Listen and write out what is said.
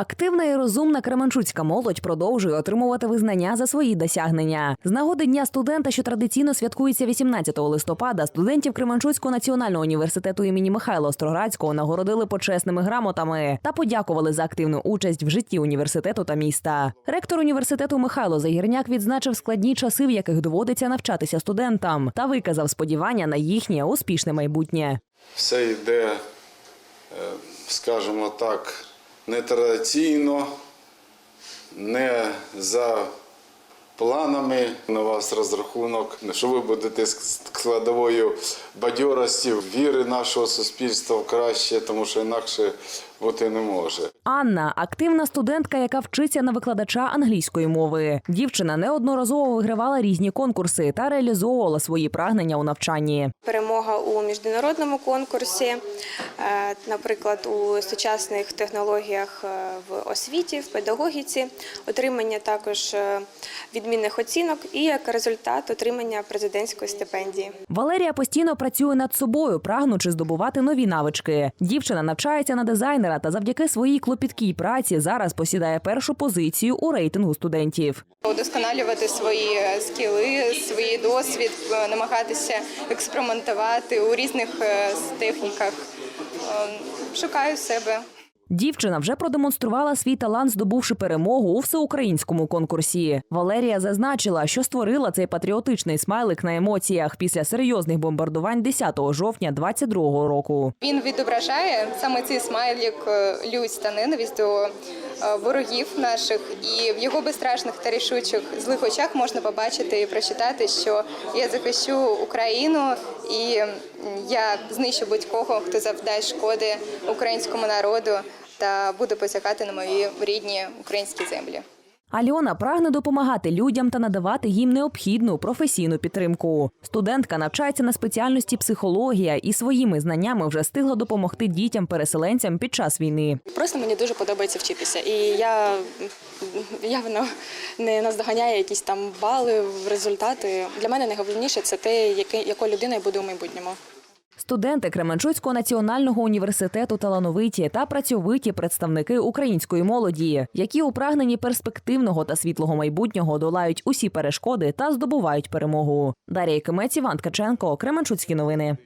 Активна і розумна кременчуцька молодь продовжує отримувати визнання за свої досягнення. З нагоди дня студента, що традиційно святкується 18 листопада, студентів Кременчуцького національного університету імені Михайла Остроградського нагородили почесними грамотами та подякували за активну участь в житті університету та міста. Ректор університету Михайло Загірняк відзначив складні часи, в яких доводиться навчатися студентам, та виказав сподівання на їхнє успішне майбутнє. все йде, е, скажімо так, нетрадиційно, не за планами. На вас розрахунок, що ви будете складовою бадьорості, віри нашого суспільства в краще, тому що інакше бути не може. Анна активна студентка, яка вчиться на викладача англійської мови. Дівчина неодноразово вигравала різні конкурси та реалізовувала свої прагнення у навчанні. Перемога у міжнародному конкурсі, е, наприклад, у сучасних технологіях е, в освіті, в педагогіці, отримання також е, відмінних оцінок і як результат отримання президентської стипендії. Валерія постійно працює над собою, прагнучи здобувати нові навички. Дівчина навчається на дизайнера та завдяки своїй клопіткій праці зараз посідає першу позицію у рейтингу студентів. удосконалювати свої скіли, свій досвід, е, намагатися експериментувати у різних е, техніках. Е, Шукаю себе. Дівчина вже продемонструвала свій талант, здобувши перемогу у всеукраїнському конкурсі. Валерія зазначила, що створила цей патріотичний смайлик на емоціях після серйозних бомбардувань 10 жовтня 22 року. Він відображає саме цей смайлік е, та ненависть до ворогів наших, і в його безстрашних та рішучих злих очах можна побачити і прочитати, що я захищу Україну і я знищу будь-кого, хто завдає шкоди українському народу та буду посягати на мої рідні українські землі. Альона прагне допомагати людям та надавати їм необхідну професійну підтримку. Студентка навчається на спеціальності психологія і своїми знаннями вже встигла допомогти дітям-переселенцям під час війни. Просто мені дуже подобається вчитися, і я явно не наздоганяю якісь там бали, результати. Для мене найголовніше це те, якою людиною я буду у майбутньому. Студенти Кременчуцького національного університету талановиті та працьовиті представники української молоді, які у прагненні перспективного та світлого майбутнього долають усі перешкоди та здобувають перемогу. Дарія Кимець, Іван Ткаченко, Кременчуцькі новини.